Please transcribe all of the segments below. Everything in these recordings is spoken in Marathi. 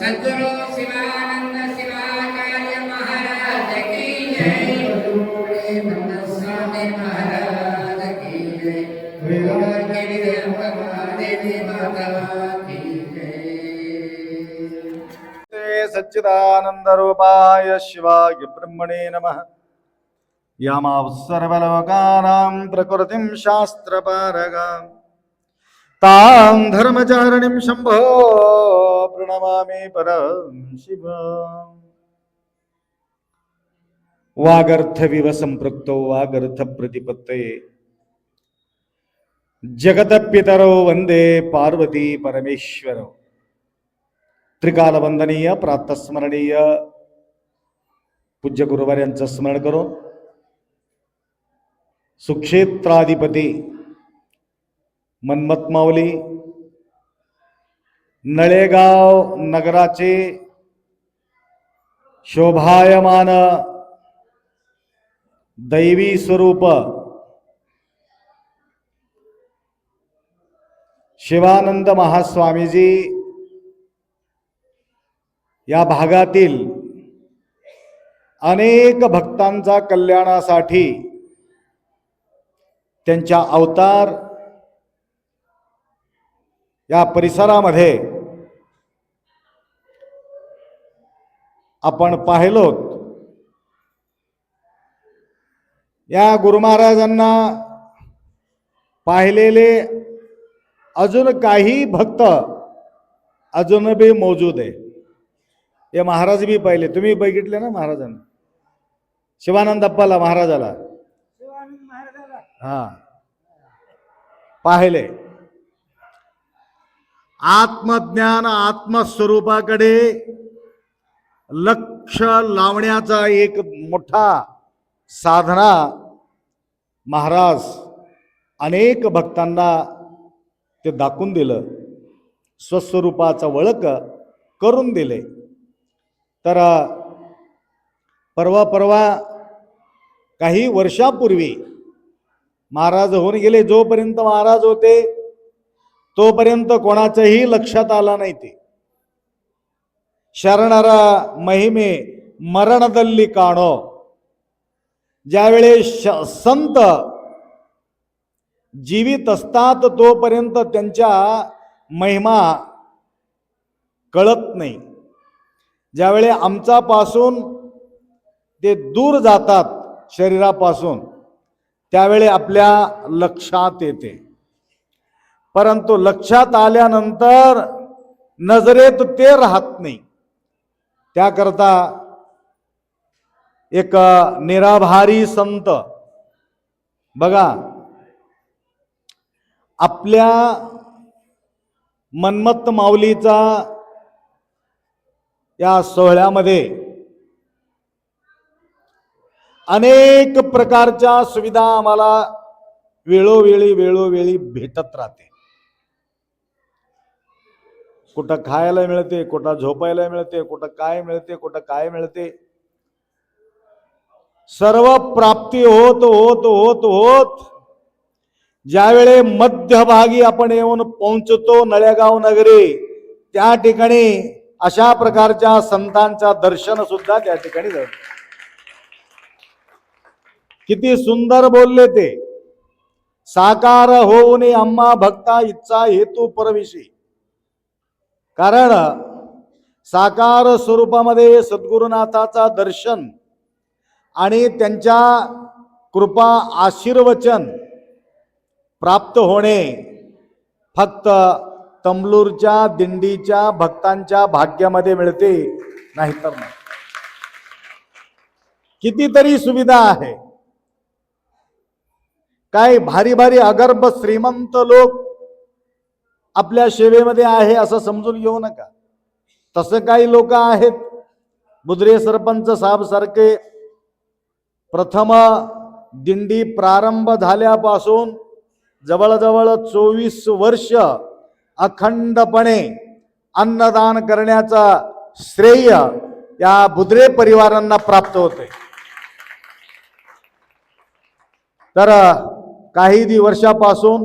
सद्गुरु शिवानंद शिवाचार्य महाराज की जय स्वामी महाराज की जय देवी माता की जय ते सच्चिदानन्दरूपाय शिवाय ब्रह्मणे नमः यामाव सर्वलोकानां प्रकृतिं शास्त्रपारगाम् तां धर्मचारिणीं शम्भो प्रणमामि परं शिव वागर्थविव सम्पृक्तौ वागर्थप्रतिपत्तये जगतपितरौ वन्दे पार्वती परमेश्वरौ त्रिकालवंदनीय प्रातस्मरणीय पूज्य गुरुवार यांचं स्मरण करून सुक्षेत्राधिपती मन्मथ माऊली नळेगाव नगराचे शोभायमान दैवी स्वरूप शिवानंद महास्वामीजी या भागातील अनेक भक्तांचा कल्याणासाठी त्यांच्या अवतार या परिसरामध्ये आपण पाहिलोत. या गुरु महाराजांना पाहिलेले अजून काही भक्त अजून बी मौजूद आहे. हे महाराज बी पाहिले. तुम्ही बघितले ना महाराजांना? शिवानंद अप्पाला महाराजाला. हा. पाहिले. आत्मज्ञान आत्मस्वरूपाकडे लक्ष लावण्याचा एक मोठा साधना महाराज अनेक भक्तांना ते दाखवून दिलं. स्वस्वरूपाचा वळख करून दिले. तर परवा परवा काही वर्षापूर्वी महाराज होऊन गेले. जोपर्यंत महाराज होते तोपर्यंत कोणाच्याही लक्षात आला नाही ते. शरणारा महिमे ಮರಣದಲ್ಲಿ काणो ज्यावेळेस श संत जीवित असतात तोपर्यंत त्यांच्या महिमा कळत नाही. ज्यावेळी आमच्यापासून ते दूर जातात शरीरापासून त्यावेळी आपल्या लक्षात येते. परंतु लक्षात आल्यानंतर नजरेत ते राहत नाही. त्याकरता एक निराभारी संत बघा आपल्या मन्मत्त माऊलीचा या सोहळ्यामध्ये अनेक प्रकारच्या सुविधा आम्हाला वेळोवेळी वेळोवेळी भेटत राहते. कुठं खायला मिळते कुठं झोपायला मिळते कुठं काय मिळते कुठं काय मिळते. सर्व प्राप्ती होत होत होत होत. ज्यावेळे मध्यभागी आपण येऊन पोहोचतो नळेगाव नगरी त्या ठिकाणी अशा प्रकारच्या संतांचा दर्शन सुद्धा त्या ठिकाणी जातो किती सुंदर बोलले ते. साकार होऊन आम्हा भक्ता इच्छा हेतू परविशी कारण साकार स्वरूपामध्ये सद्गुरुनाथाचा दर्शन आणि त्यांच्या कृपा आशीर्वचन प्राप्त होणे फक्त तमलूरच्या दिंडीच्या भक्तांच्या भाग्यामध्ये मिळते नाहीतर नाही. कितीतरी सुविधा आहे. काय भारी भारी अगर्भ श्रीमंत लोक आपल्या सेवेमध्ये आहे असं समजून घेऊ नका. तसं काही लोक आहेत. बुद्रे सरपंच साहेबसारखे प्रथम दिंडी प्रारंभ झाल्यापासून जवळजवळ चोवीस वर्ष अखंडपणे अन्नदान करण्याचा श्रेय या बुद्रे परिवारांना प्राप्त होते तर काही दि वर्षापासून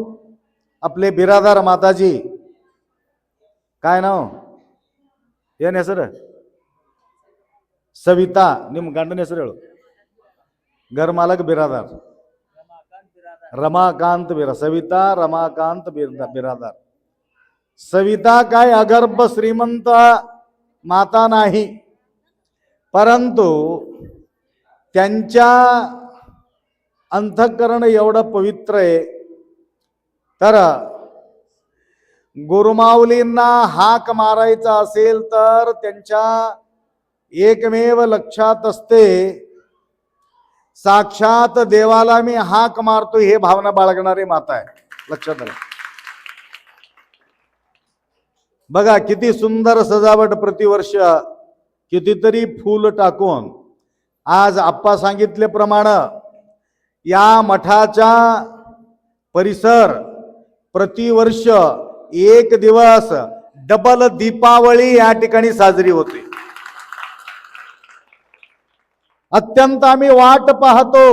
आपले बिरादार माताजी काय नाव ಏನ್ ಹೆಸರು ಸವಿತಾ ನಿಮ್ಮ ಗಂಡನ ಹೆಸರು ಹೇಳು घर मालक बिरादार रमाकांत बिरा सविता रमाकांत बिर- बिरादार सविता काय अगर्भ श्रीमंत माता नाही परंतु त्यांच्या अंतःकरण एवढं पवित्र आहे. तर गुरुमाऊलींना हाक मारायचा असेल तर त्यांच्या एकमेव लक्षात असते साक्षात देवाला मी हाक मारतो हे भावना बाळगणारी माता आहे लक्षात आलं बघा किती सुंदर सजावट प्रतिवर्ष कितीतरी फूल टाकून. आज आप्पा सांगितल्याप्रमाणे या मठाच्या परिसर प्रतिवर्ष एक दिवस डबल दीपावली या ठिकाणी साजरी होते. अत्यंत आम्ही वाट पाहतो.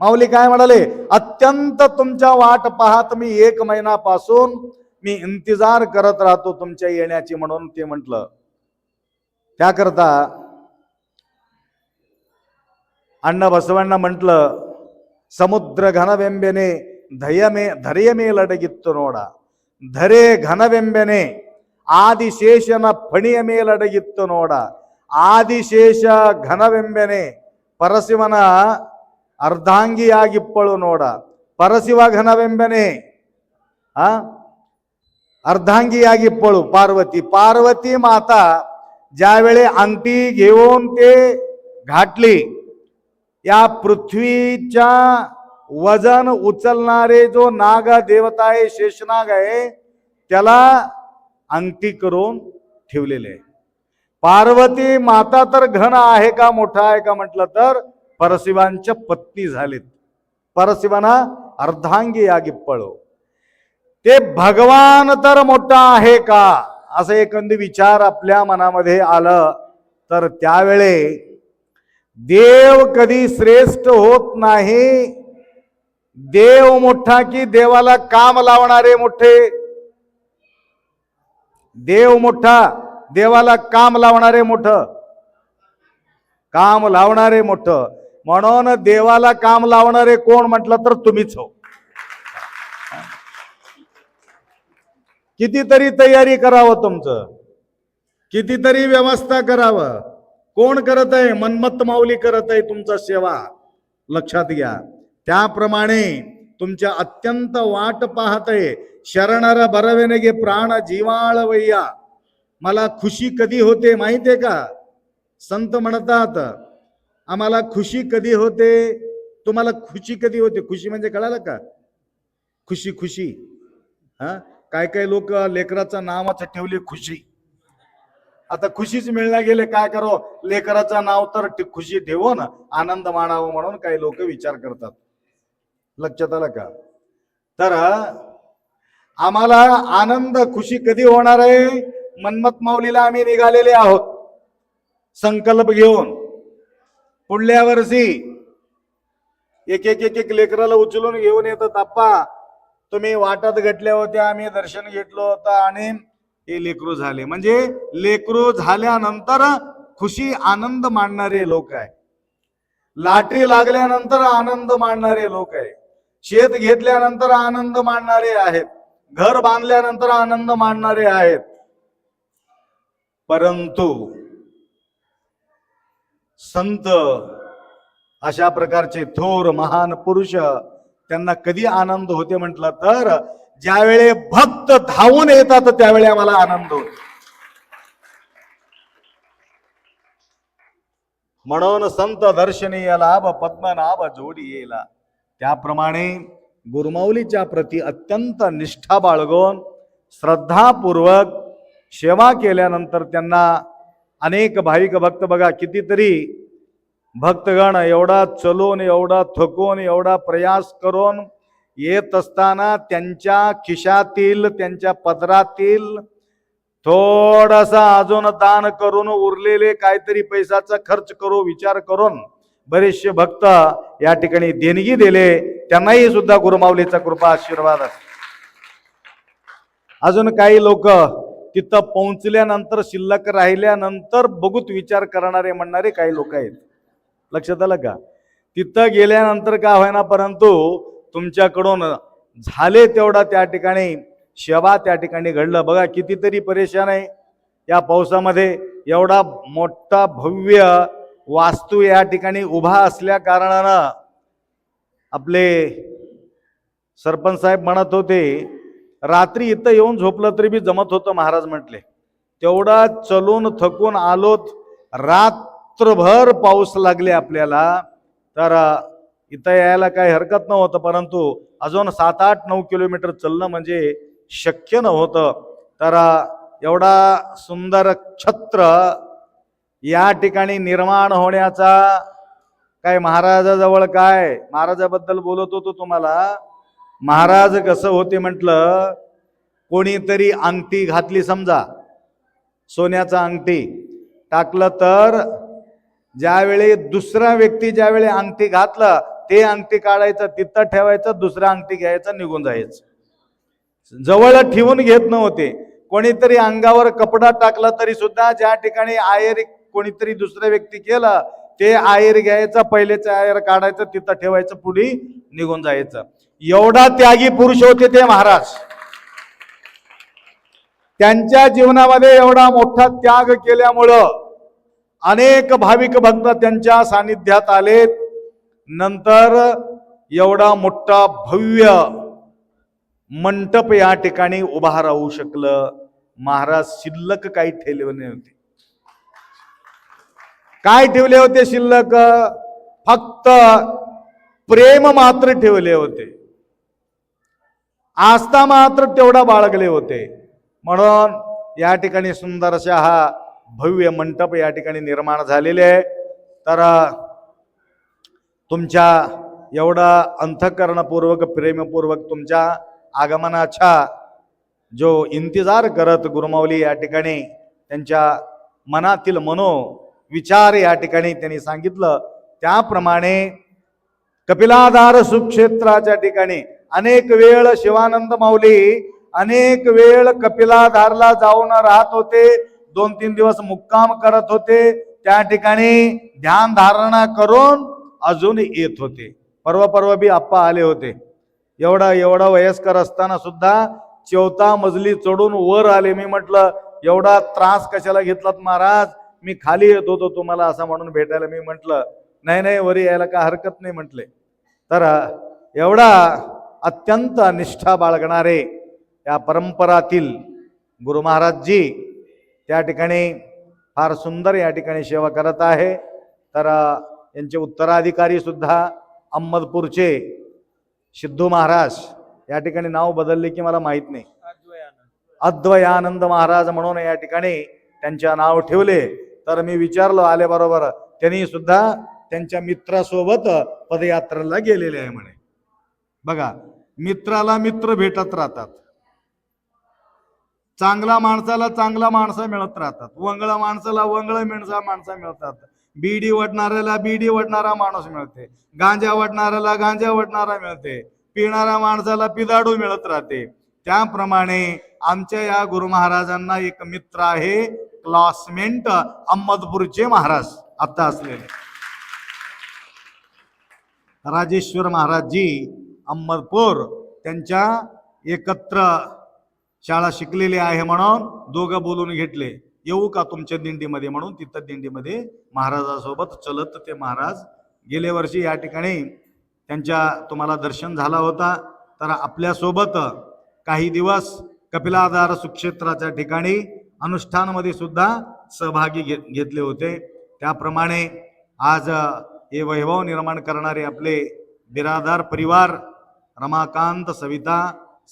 माऊली काय म्हणाले? अत्यंत तुमच्या वाट पाहत मी एक महिनापासून मी इंतजार करत राहतो तुमच्या येण्याची म्हणून ते म्हटलं. त्याकरता अण्णा बसवांना म्हटलं ಸಮುದ್ರ ಘನವೆಂಬೆನೆ ದಯಮೇ, ಧರೆಯ ಮೇಲಡಗಿತ್ತು ನೋಡ. ಧರೆ ಘನವೆಂಬೆನೆ ಆದಿಶೇಷನ ಪಣಿಯ ಮೇಲಡಗಿತ್ತು ನೋಡ. ಆದಿಶೇಷ ಘನವೆಂಬೆನೆ ಪರಶಿವನ ಅರ್ಧಾಂಗಿಯಾಗಿಪ್ಪಳು ನೋಡ. ಪರಶಿವ ಘನವೆಂಬೆನೆ, ಆ, ಅರ್ಧಾಂಗಿಯಾಗಿಪ್ಪಳು ಪಾರ್ವತಿ. ಪಾರ್ವತಿ ಮಾತಾ ज्यावेळी ಅಂತಿ घेऊन ते या पृथ्वीच्या वजन उचलणारे जो नाग देवता आहे शेषनाग आहे त्याला अंगठी करून ठेवलेले आहे. पार्वती माता तर घन आहे का मोठा आहे का म्हटलं तर परशिवांच्या पत्नी झालीत. परशिवाना अर्धांगी या गिप्पळो हो. ते भगवान तर मोठा आहे का? असं एखादी विचार आपल्या मनामध्ये आलं तर त्यावेळे देव कधी श्रेष्ठ होत नाही. देव मोठा की देवाला काम लावणारे मोठे. देव मोठा देवाला काम लावणारे मोठ. काम लावणारे मोठ. म्हणून देवाला काम लावणारे कोण म्हटलं तर तुम्हीच हो. कितीतरी तयारी करावं तुमचं. कितीतरी व्यवस्था करावं. कोण करत आहे? मनमत्त माऊली करत आहे तुमचा सेवा. लक्षात घ्या. त्याप्रमाणे तुमच्या अत्यंत वाट पाहत आहे. शरणर बरवेनेगे प्राण जीवाळवय्या मला खुशी कधी होते माहितीये का? संत म्हणतात आम्हाला खुशी कधी होते? तुम्हाला खुशी कधी होते? खुशी म्हणजे कळालं का? खुशी खुशी. हा? काय काय लोक लेकराचं नावाचं ठेवले खुशी. आता खुशीच मिळण्या गेले काय करो? लेकराचं नाव तर खुशी ठेवून आनंद मानावं म्हणून काही लोक विचार करतात. लक्षात आलं का? तर आम्हाला आनंद खुशी कधी होणार आहे? मनमत माऊलीला आम्ही निघालेले आहोत. संकल्प घेऊन. पुढल्या वर्षी एक एक एक एक लेकराला उचलून घेऊन येतात आप्पा तुम्ही वाटत घटल्या होत्या आम्ही दर्शन घेतलं होतं आणि हे लेकरू झाले. म्हणजे लेकरू झाल्यानंतर खुशी आनंद मानणारे लोक आहे. लाटरी लागल्यानंतर आनंद मानणारे लोक आहे. शेत घेतल्यानंतर आनंद मानणारे आहेत. घर बांधल्यानंतर आनंद मानणारे आहेत. परंतु संत अशा प्रकारचे थोर महान पुरुष त्यांना कधी आनंद होते म्हटलं तर ज्यावेळे भक्त धावून येतात त्यावेळी आम्हाला आनंद होतो. म्हणून संत दर्शनी लाभ पद्मनाभ जोडी येला त्याप्रमाणे गुरुमाऊलीच्या प्रती अत्यंत निष्ठा बाळगून श्रद्धापूर्वक सेवा केल्यानंतर त्यांना अनेक भाविक भक्त बघा कितीतरी भक्तगण एवढा चलून एवढा थकून एवढा प्रयास करून येत असताना त्यांच्या खिशातील त्यांच्या पदरातील थोडासा अजून दान करून उरलेले काहीतरी पैशाचा खर्च करू विचार करून बरेचसे भक्त या ठिकाणी देणगी दिले. त्यांनाही सुद्धा गुरुमाऊलीचा कृपा आशीर्वाद असतो अजून काही लोक तिथं पोहोचल्यानंतर शिल्लक राहिल्यानंतर बघूत विचार करणारे म्हणणारे काही लोक आहेत. लक्षात आलं का? तिथं गेल्यानंतर का होईना परंतु तुमच्याकडून झाले तेवढा त्या ठिकाणी शेवा त्या ठिकाणी घडलं. बघा कितीतरी परेशान आहे. या पावसामध्ये एवढा मोठा भव्य वास्तू या ठिकाणी उभा असल्या कारणानं आपले सरपंच साहेब म्हणत होते रात्री इथं येऊन झोपलं तरी बी जमत होतं महाराज म्हटले. तेवढा चलून थकून आलोत. रात्रभर पाऊस लागले आपल्याला. तर इथं यायला काही हरकत नव्हतं परंतु अजून सात आठ नऊ किलोमीटर चालणं म्हणजे शक्य नव्हतं. तर एवढा सुंदर छत्र या ठिकाणी निर्माण होण्याचा काय महाराजाजवळ काय? महाराजाबद्दल बोलत होतो तुम्हाला. महाराज कसं होते म्हटलं कोणीतरी अंगठी घातली समजा सोन्याचा अंगठी टाकलं तर ज्यावेळी दुसरा व्यक्ती ज्यावेळी अंगठी घातलं ते अंगठी काढायचं तिथं ठेवायचं दुसरा अंगठी घ्यायचं निघून जायचं. जवळ ठेवून घेत नव्हते. कोणीतरी अंगावर कपडा टाकला तरी सुद्धा ज्या ठिकाणी आयर कोणीतरी दुसरा व्यक्ती केला ते आयर घ्यायचं पहिलेचं आयर काढायचं तिथं ठेवायचं पुढे निघून जायचं. एवढा त्यागी पुरुष होते ते महाराज. त्यांच्या जीवनामध्ये एवढा मोठा त्याग केल्यामुळं अनेक भाविक भक्त त्यांच्या सानिध्यात आलेत. नंतर एवढा मोठा भव्य मंटप या ठिकाणी उभा राहू शकलं. महाराज शिल्लक काही ठेवले नव्हते काय ठेवले होते शिल्लक? फक्त प्रेम मात्र ठेवले होते. आस्था मात्र तेवढा बाळगले होते. म्हणून या ठिकाणी सुंदर अशा हा भव्य मंटप या ठिकाणी निर्माण झालेले आहे. तर तुमच्या एवढा अंतकरणपूर्वक प्रेमपूर्वक तुमच्या आगमनाचा जो इंतजार करत गुरुमावली या ठिकाणी त्यांच्या मनातील मनो विचार या ठिकाणी त्यांनी सांगितलं. त्याप्रमाणे कपिलाधार सुक्षेत्राच्या ठिकाणी अनेक वेळ शिवानंद माऊली अनेक वेळ कपिलाधारला जाऊन राहत होते दोन तीन दिवस मुक्काम करत होते. त्या ठिकाणी ध्यान धारणा करून अजून येत होते. परवा परवा बी आप्पा आले होते. एवढा एवढा वयस्कर असताना सुद्धा चौथा मजली चढून वर आले. मी म्हटलं एवढा त्रास कशाला घेतलात महाराज? मी खाली येत होतो तुम्हाला असं म्हणून भेटायला. मी म्हटलं नाही नाही वरी यायला काय हरकत नाही म्हटले. तर एवढा अत्यंत निष्ठा बाळगणारे या परंपरातील गुरु महाराजजी त्या ठिकाणी फार सुंदर या ठिकाणी सेवा करत आहे. तर यांचे उत्तराधिकारी सुद्धा अहमदपूरचे. सिद्धू महाराज या ठिकाणी नाव बदलले की मला माहीत नाही. अद्वयानंद महाराज म्हणून या ठिकाणी त्यांच्या नाव ठेवले. तर मी विचारलो आल्याबरोबर त्यांनी सुद्धा त्यांच्या मित्रासोबत पदयात्रेला गेलेले आहे म्हणे. बघा मित्राला मित्र भेटत राहतात. चांगला माणसाला चांगला माणसं मिळत राहतात. वंगळा माणसाला वंगळ मिणसा माणसं मिळतात. बीडी वडणाऱ्याला बीडी वडणारा माणूस मिळते. गांजा वडणाऱ्याला गांजा वडणारा मिळते. पिणाऱ्या माणसाला पिदाडू मिळत राहते. त्याप्रमाणे आमच्या या गुरु महाराजांना एक मित्र आहे क्लासमेंट अहमदपूरचे महाराज. आता असलेले. राजेश्वर महाराजजी अहमदपूर त्यांच्या एकत्र शाळा शिकलेली आहे म्हणून दोघं बोलून घेतले. येऊ का तुमच्या दिंडीमध्ये म्हणून? तिथं दिंडीमध्ये महाराजासोबत चलत ते महाराज गेल्या वर्षी या ठिकाणी. त्यांच्या तुम्हाला दर्शन झाला होता. तर आपल्यासोबत काही दिवस कपिलाधार सुक्षेत्राच्या ठिकाणी अनुष्ठानमध्ये सुद्धा सहभागी घे घेतले होते. त्याप्रमाणे आज हे वैभव निर्माण करणारे आपले बिरादार परिवार रमाकांत सविता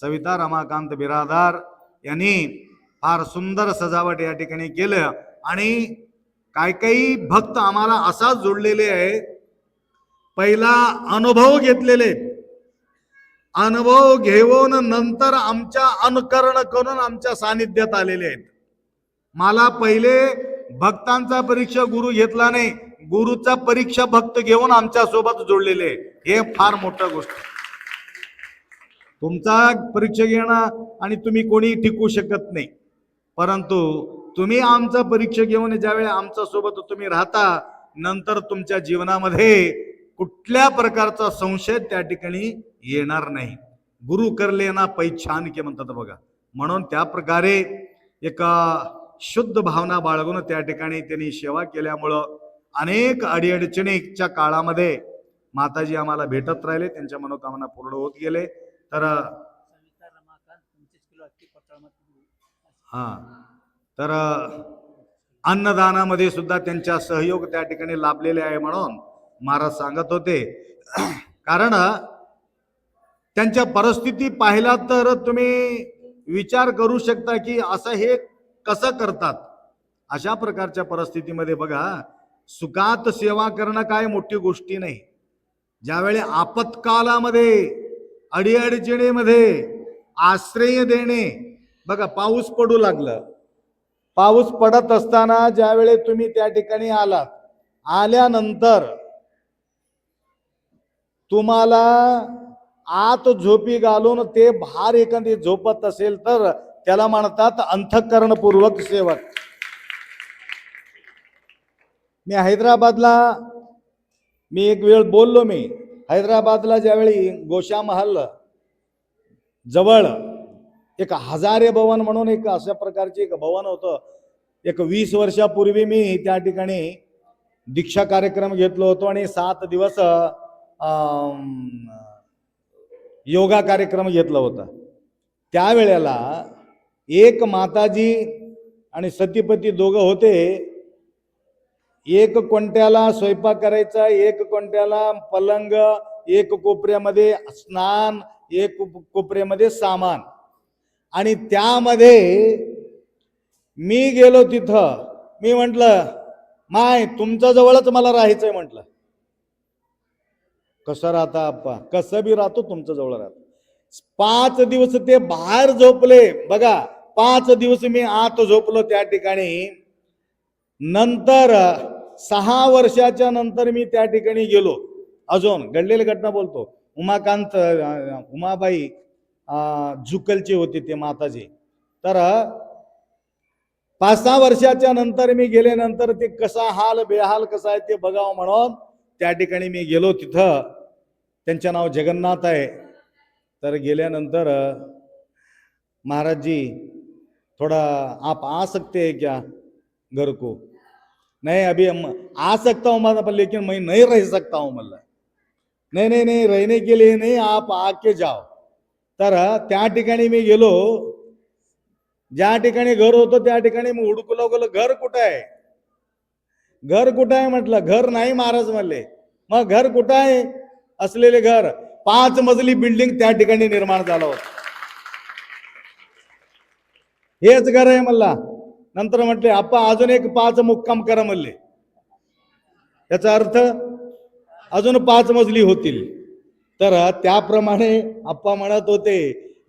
सविता रमाकांत बिरादार यांनी फार सुंदर सजावट या ठिकाणी केलं. आणि काही काही भक्त आम्हाला असाच जोडलेले आहे पहिला अनुभव घेतलेले. अनुभव घेऊन नंतर आमच्या अनुकरण करून आमच्या सानिध्यात आलेले आहेत. मला पहिले भक्तांचा परीक्षा गुरु घेतला नाही गुरुचा परीक्षा भक्त घेऊन आमच्यासोबत जोडलेले. आहे. हे फार मोठं गोष्ट. तुमचा परीक्षा घेणं आणि तुम्ही कोणी टिकू शकत नाही. परंतु तुम्ही आमचा परीक्षा घेऊन ज्यावेळी आमच्यासोबत तुम्ही राहता नंतर तुमच्या जीवनामध्ये कुठल्या प्रकारचा संशय त्या ठिकाणी येणार नाही. गुरु करले ना पैछान के म्हणतात बघा. म्हणून त्या प्रकारे एका शुद्ध भावना बाळगून त्या ठिकाणी त्यांनी सेवा केल्यामुळं अनेक अडीअडचणीच्या काळामध्ये माताजी आम्हाला भेटत राहिले त्यांच्या मनोकामना पूर्ण होत गेले. तर सविता रमाकांत पंचवीस किलो अक्की पत्रामध्ये हा. तर अन्नदानामध्ये सुद्धा त्यांचा सहयोग त्या ठिकाणी लाभलेले आहे म्हणून महाराज सांगत होते. कारण त्यांच्या परिस्थिती पाहिला तर तुम्ही विचार करू शकता की असं हे कसं करतात? अशा प्रकारच्या परिस्थितीमध्ये बघा सुखात सेवा करणं काय मोठी गोष्टी नाही. ज्यावेळी आपत्कालामध्ये अडीअडचणीमध्ये आश्रय देणे बघा पाऊस पडू लागलं. पाऊस पडत असताना ज्यावेळी तुम्ही त्या ठिकाणी आलात आल्यानंतर तुम्हाला आत झोपी घालून ते भार एखादी झोपत असेल तर त्याला म्हणतात अंथकरणपूर्वक सेवक. मी हैदराबादला मी एक वेळ बोललो मी. हैदराबादला ज्यावेळी गोशा महल जवळ एक हजारे भवन म्हणून एक अशा प्रकारचे एक भवन होतं. एक वीस वर्षापूर्वी मी त्या ठिकाणी दीक्षा कार्यक्रम घेतलो होतो आणि सात दिवस योगा कार्यक्रम घेतला होता. त्यावेळेला एक माताजी आणि सतीपती दोघं होते. एक कोणत्याला स्वयंपाक करायचा एक कोणत्याला पलंग एक कोपऱ्यामध्ये स्नान एक कोपऱ्यामध्ये सामान. आणि त्यामध्ये मी गेलो तिथं. मी म्हटलं माय तुमच्या जवळच मला राहायचंय म्हटलं. कसं राहता आप्पा? कसं बी राहतो तुमच्या जवळ राहतो. पाच दिवस ते बाहेर झोपले. बघा पाच दिवस मी आत झोपलो त्या ठिकाणी. नंतर सहा वर्षाच्या नंतर मी त्या ठिकाणी गेलो. अजून घडलेली घटना बोलतो. उमाकांत उमाबाई जुकलची होती ते माताजी. तर पाच सहा वर्षाच्या नंतर मी गेल्यानंतर ते कसा हाल बेहाल कसा आहे ते बघावं म्हणून त्या ठिकाणी मी गेलो तिथं. त्यांचं नाव जगन्नाथ आहे. तर गेल्यानंतर महाराजजी थोड़ा आप आ सकते हैं क्या घर को नहीं अभी हम आ सकता हूँ मतलब लेकिन मैं नहीं रह सकता हूँ मतलब नाही नाही नाही रहने के लिए नहीं आप आके जाओ. तर त्या ठिकाणी मी गेलो. ज्या ठिकाणी घर होतं त्या ठिकाणी मी हुडकू लागलो. घर कुठं आहे? घर कुठं आहे म्हटलं? घर नाही महाराज म्हणले मग घर कुठं आहे? असलेले घर. पाच मजली बिल्डिंग त्या ठिकाणी निर्माण झालं होतं. हेच घर आहे म्हणला. नंतर म्हटले आप्पा अजून एक पाच मुक्काम करा म्हणले. याचा अर्थ अजून पाच मजली होतील. तर त्याप्रमाणे आप्पा म्हणत होते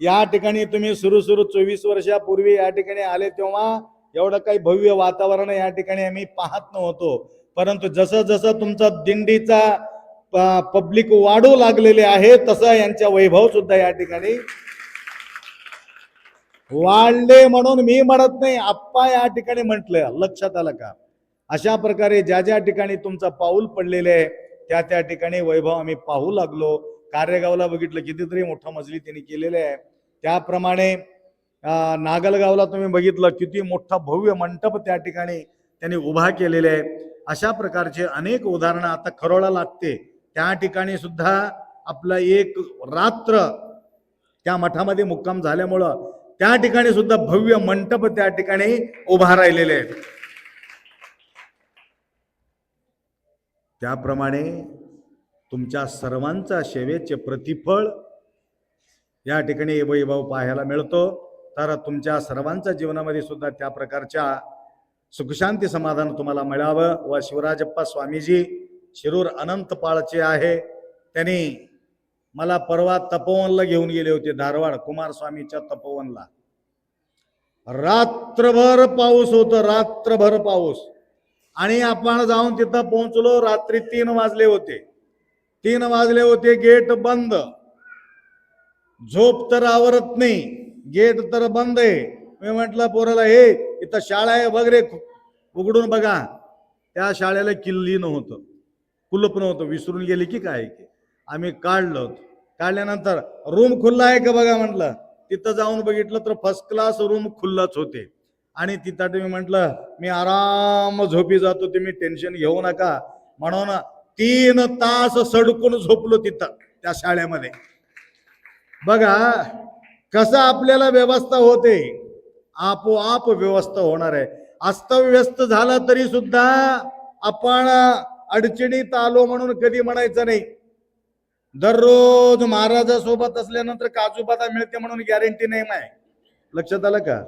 या ठिकाणी तुम्ही सुरू सुरू चोवीस वर्षापूर्वी या ठिकाणी आले तेव्हा एवढं काही भव्य वातावरण या ठिकाणी आम्ही पाहत नव्हतो. परंतु जसं जसं तुमचा दिंडीचा पब्लिक वाढू लागलेले आहे तसं यांच्या वैभव सुद्धा या ठिकाणी वाढले म्हणून मी म्हणत नाही आप्पा या ठिकाणी म्हटलं. लक्षात आलं का? अशा प्रकारे ज्या ज्या ठिकाणी तुमचं पाऊल पडलेले आहे त्या त्या ठिकाणी वैभव आम्ही पाहू लागलो. कार्यगावला बघितलं कितीतरी मोठा मजली त्यांनी केलेल्या आहे. त्याप्रमाणे नागलगावला तुम्ही बघितलं किती मोठा भव्य मंडप त्या ठिकाणी त्यांनी उभा केलेले आहे. अशा प्रकारचे अनेक उदाहरणं आता खरोळा लागते. त्या ठिकाणी सुद्धा आपलं एक रात्र त्या मठामध्ये मुक्काम झाल्यामुळं त्या ठिकाणी सुद्धा भव्य मंडप त्या ठिकाणी उभा राहिलेले आहेत. त्याप्रमाणे तुमच्या सर्वांचा सेवेचे प्रतिफळ या ठिकाणी वैभव पाहायला मिळतो. तर तुमच्या सर्वांच्या जीवनामध्ये सुद्धा त्या प्रकारच्या सुखशांती समाधान तुम्हाला मिळावं. व शिवराजप्पा स्वामीजी शिरूर अनंतपाळचे आहे. त्यांनी मला परवा तपोवनला घेऊन गेले होते धारवाड कुमारस्वामीच्या तपोवनला. रात्रभर पाऊस होतं रात्रभर पाऊस. आणि आपण जाऊन तिथं पोहोचलो रात्री तीन वाजले होते. तीन वाजले होते गेट बंद. झोप तर आवरत नाही गेट तर बंद आहे. मी म्हटलं पोराला हे इथं शाळा आहे बघ रे उघडून बघा. त्या शाळेला किल्ली नव्हतं. कुलप नव्हतं. विसरून गेली की काय की? आम्ही काढलं काढल्यानंतर रूम खुल्ला आहे का बघा म्हटलं. तिथं जाऊन बघितलं तर फर्स्ट क्लास रूम खुल्लाच होते. आणि तिथं तुम्ही म्हटलं मी आराम झोपी जातो ते मी टेन्शन घेऊ नका. म्हणून तीन तास सडकून झोपलो तिथं त्या शाळेमध्ये. बघा कसं आपल्याला व्यवस्था होते? आपोआप व्यवस्था होणार आहे. अस्तव्यस्त झाला तरी सुद्धा आपण अडचणीत आलो म्हणून कधी म्हणायचं नाही. दररोज महाराजासोबत असल्यानंतर काजू बदाम मिळते म्हणून गॅरंटी नाही माय. लक्षात आलं का?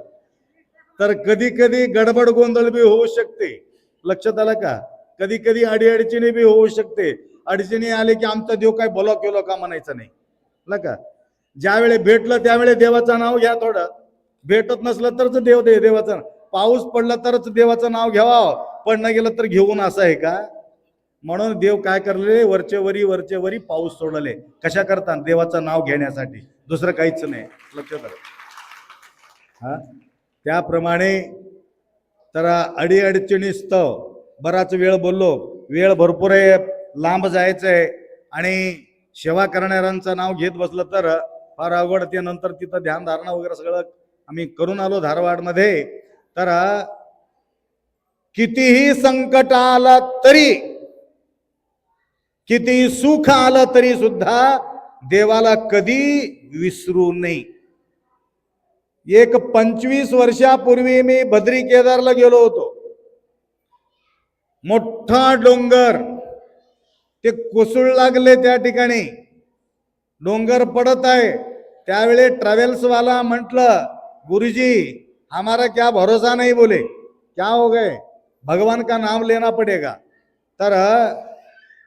तर कधी कधी गडबड गोंधळ बी होऊ शकते. लक्षात आलं का? कधी कधी अडीअडचणी बी होऊ शकते. अडचणी आले की आमचा देव काय बोला केलो का म्हणायचं नाही. ना का? ज्यावेळी भेटलं त्यावेळी देवाचं नाव घ्या थोडं. भेटत नसलं तरच देव दे देवाचं पाऊस पडला तरच देवाचं नाव घ्यावा. पडणं गेलं तर घेऊन असं आहे का? म्हणून देव काय करले? वरचे वरी वरचे वरी पाऊस सोडले. कशा करता? देवाचं नाव घेण्यासाठी. दुसरं काहीच नाही. लक्षात आलं हा? त्याप्रमाणे तर अडीअडचणी स्तव बराच वेळ बोललो. वेळ भरपूर आहे लांब जायचं आहे आणि सेवा करणाऱ्यांचं नाव घेत बसलं तर फार अवघड ते नंतर तिथं ध्यान धारणा वगैरे सगळं आम्ही करून आलो धारवाडमध्ये. तर कितीही संकट आलं तरी कितीही सुख आलं तरी सुद्धा देवाला कधी विसरू नये. एक पंचवीस वर्षापूर्वी मी बद्री केदारला गेलो होतो. मोठा डोंगर. ते कोसळू लागले त्या ठिकाणी. डोंगर पडत आहे. त्यावेळी ट्रॅव्हल्स वाला म्हटलं गुरुजी हमारा क्या भरोसा नाही बोले. क्या हो गए? भगवान का नाम लेना पडेगा? तर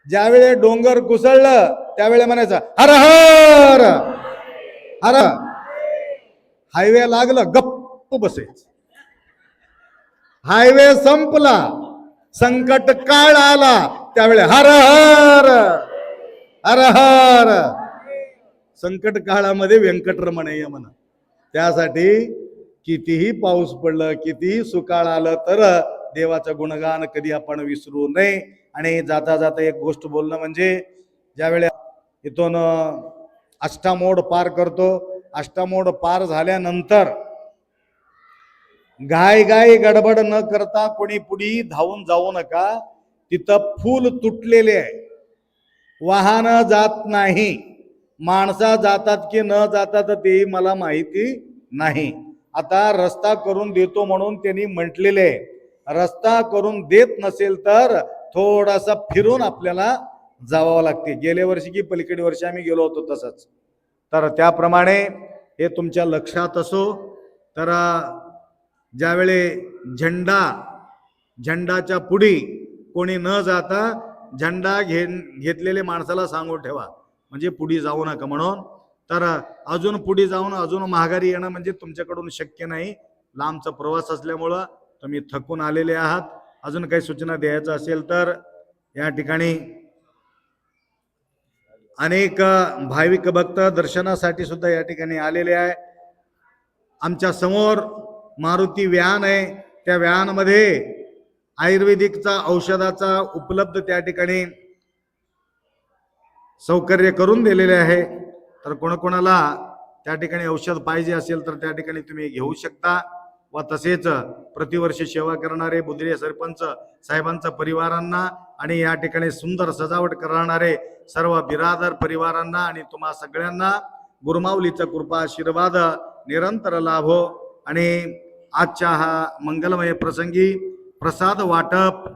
ज्यावेळी डोंगर कुसळलं त्यावेळी म्हणायचं हर हर हर हायवे लागलं गप्प बसे हायवे संपला. संकट काळ आला त्यावेळी हर हर हर हर. संकट काळामध्ये व्यंकटरमणय म्हणा. त्यासाठी कितीही पाऊस पडलं कितीही सुकाळ आलं तर देवाचं गुणगान कधी आपण विसरू नये. आणि जाता जाता एक गोष्ट बोलणं म्हणजे ज्यावेळी इथून अष्टामोड पार करतो अष्टामोड पार झाल्यानंतर गाय गाय गडबड न करता कोणी पुढी धावून जाऊ नका. तिथं फूल तुटलेले आहे. वाहन जात नाही. माणसा जातात की न जातात तेही मला माहिती नाही. आता रस्ता करून देतो म्हणून त्यांनी म्हटलेले आहे. रस्ता करून देत नसेल तर थोडासा फिरून आपल्याला जावावं लागते. गेल्या वर्षी की पलीकडे वर्षी आम्ही गेलो होतो तसंच. तर त्याप्रमाणे हे तुमच्या लक्षात असो. तर ज्यावेळी झेंडा झेंडाच्या पुढी कोणी न जाता झेंडा घे घेतलेले माणसाला सांगून ठेवा. म्हणजे पुढे जाऊ नका म्हणून. तर अजून पुढे जाऊन अजून महागारी येणं म्हणजे तुमच्याकडून शक्य नाही. लांबचा प्रवास असल्यामुळं तुम्ही थकून आलेले आहात. अजून काही सूचना द्यायचं असेल तर या ठिकाणी अनेक भाविक भक्त दर्शनासाठी सुद्धा या ठिकाणी आलेले आहे. आमच्यासमोर मारुती व्यान आहे. त्या व्यानमध्ये आयुर्वेदिकचा औषधाचा उपलब्ध त्या ठिकाणी सौकर्य करून दिलेले आहे. तर कोणाकोणाला त्या ठिकाणी औषध पाहिजे असेल तर त्या ठिकाणी तुम्ही घेऊ शकता. व तसेच प्रतिवर्षी सेवा करणारे बुद्रिय सरपंच साहेबांच्या परिवारांना आणि या ठिकाणी सुंदर सजावट करणारे सर्व बिरादर परिवारांना आणि तुम्हा सगळ्यांना गुरुमाऊलीचा कृपा आशीर्वाद निरंतर लाभो. आणि आजच्या हा मंगलमय प्रसंगी प्रसाद वाटप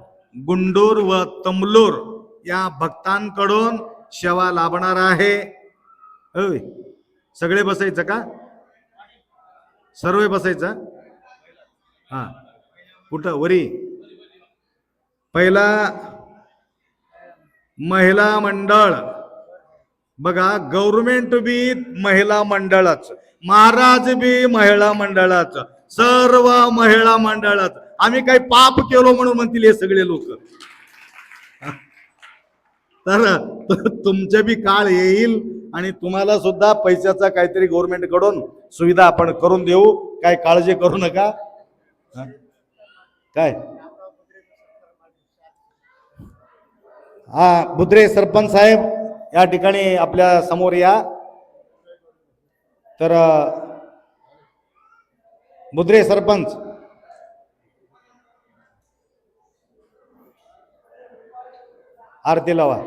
गुंडूर व तमलूर या भक्तांकडून सेवा लाभणार आहे. होय. सगळे बसायचं का? सर्व बसायचं? हा. कुठं? वरी. पहिला महिला मंडळ. बघा गव्हर्नमेंट बी महिला मंडळाचं. महाराज बी महिला मंडळाचा सर्व महिला मंडळाचा आम्ही काही पाप केलो म्हणून म्हणतील हे सगळे लोक. तर तुमचे बी काळ येईल आणि तुम्हाला सुद्धा पैशाचा काहीतरी गव्हर्नमेंटकडून सुविधा आपण करून देऊ. काय काळजी करू नका. काय? हा बुद्रे सरपंच साहेब या ठिकाणी आपल्यासमोर या. तर मुद्रे सरपंच. आरती लावा